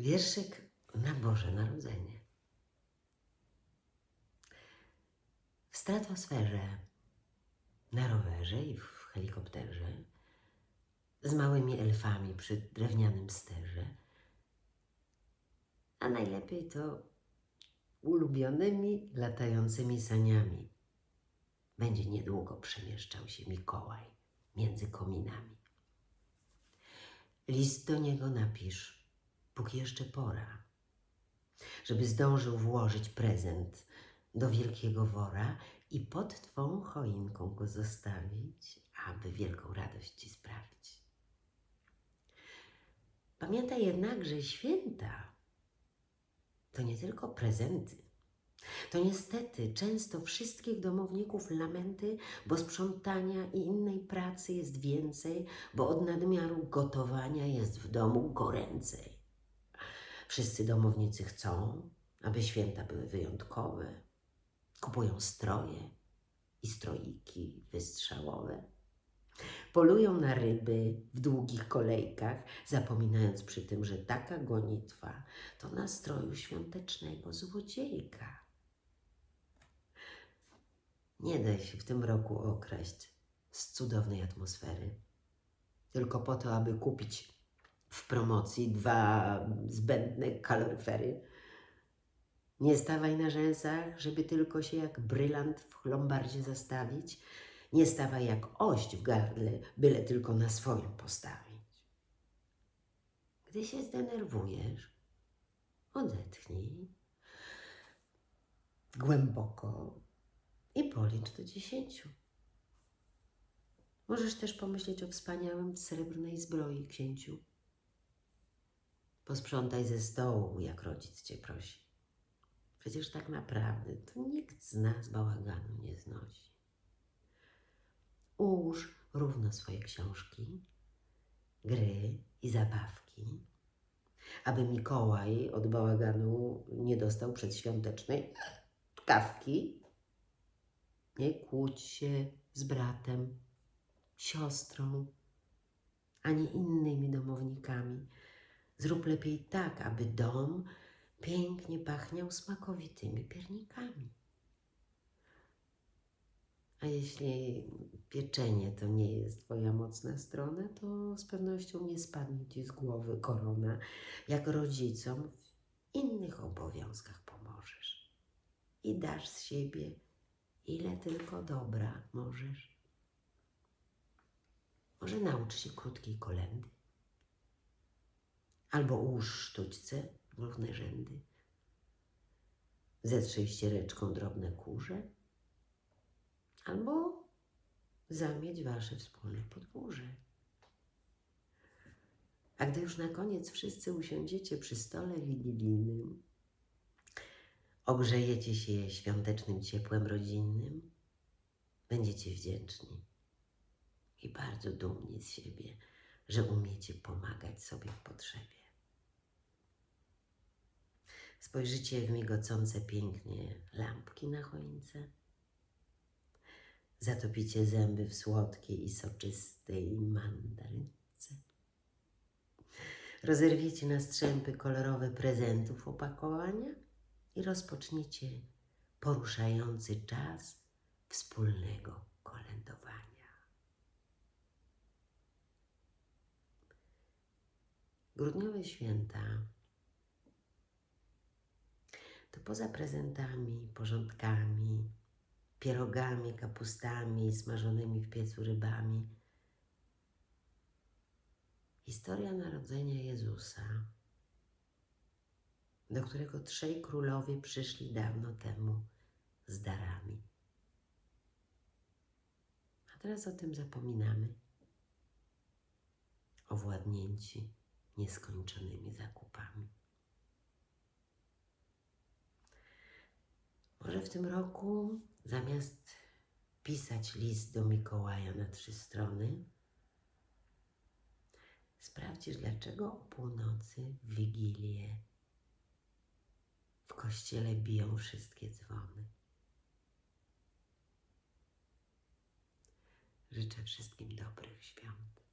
Wierszyk na Boże Narodzenie. W stratosferze, na rowerze i w helikopterze, z małymi elfami przy drewnianym sterze, a najlepiej to ulubionymi latającymi saniami. Będzie niedługo przemieszczał się Mikołaj między kominami. List do niego napisz, póki jeszcze pora, żeby zdążył włożyć prezent do wielkiego wora i pod twą choinką go zostawić, aby wielką radość ci sprawić. Pamiętaj jednak, że święta to nie tylko prezenty. To niestety często wszystkich domowników lamenty, bo sprzątania i innej pracy jest więcej, bo od nadmiaru gotowania jest w domu goręcej. Wszyscy domownicy chcą, aby święta były wyjątkowe. Kupują stroje i stroiki wystrzałowe. Polują na ryby w długich kolejkach, zapominając przy tym, że taka gonitwa to nastroju świątecznego złodziejka. Nie daj się w tym roku okraść z cudownej atmosfery. Tylko po to, aby kupić w promocji dwa zbędne kaloryfery. Nie stawaj na rzęsach, żeby tylko się jak brylant w lombardzie zastawić. Nie stawaj jak ość w gardle, byle tylko na swoim postawić. Gdy się zdenerwujesz, odetchnij głęboko i policz do dziesięciu. Możesz też pomyśleć o wspaniałym srebrnej zbroi księciu. Posprzątaj ze stołu, jak rodzic cię prosi. Przecież tak naprawdę to nikt z nas bałaganu nie znosi. Ułóż równo swoje książki, gry i zabawki, aby Mikołaj od bałaganu nie dostał przedświątecznej kawki. Nie kłóć się z bratem, siostrą, ani innymi domownikami. Zrób lepiej tak, aby dom pięknie pachniał smakowitymi piernikami. A jeśli pieczenie to nie jest Twoja mocna strona, to z pewnością nie spadnie Ci z głowy korona, jak rodzicom w innych obowiązkach pomożesz. I dasz z siebie, ile tylko dobra możesz. Może naucz się krótkiej kolendy, albo ułóż sztućce równe rzędy. Zetrzyj ściereczką drobne kurze, albo zamieć wasze wspólne podwórze. A gdy już na koniec wszyscy usiądziecie przy stole wigilijnym, ogrzejecie się świątecznym ciepłem rodzinnym, będziecie wdzięczni i bardzo dumni z siebie, że umiecie pomagać sobie w potrzebie. Spojrzycie w migocące pięknie lampki na choince. Zatopicie zęby w słodkiej i soczystej mandarynce. Rozerwiecie na strzępy kolorowe prezentów opakowania i rozpoczniecie poruszający czas wspólnego kolędowania. Grudniowe święta poza prezentami, porządkami, pierogami, kapustami, smażonymi w piecu rybami, historia narodzenia Jezusa, do którego trzej królowie przyszli dawno temu z darami. A teraz o tym zapominamy, owładnięci nieskończonymi zakupami. W tym roku zamiast pisać list do Mikołaja na trzy strony, sprawdzisz, dlaczego o północy w Wigilię w kościele biją wszystkie dzwony. Życzę wszystkim dobrych świąt.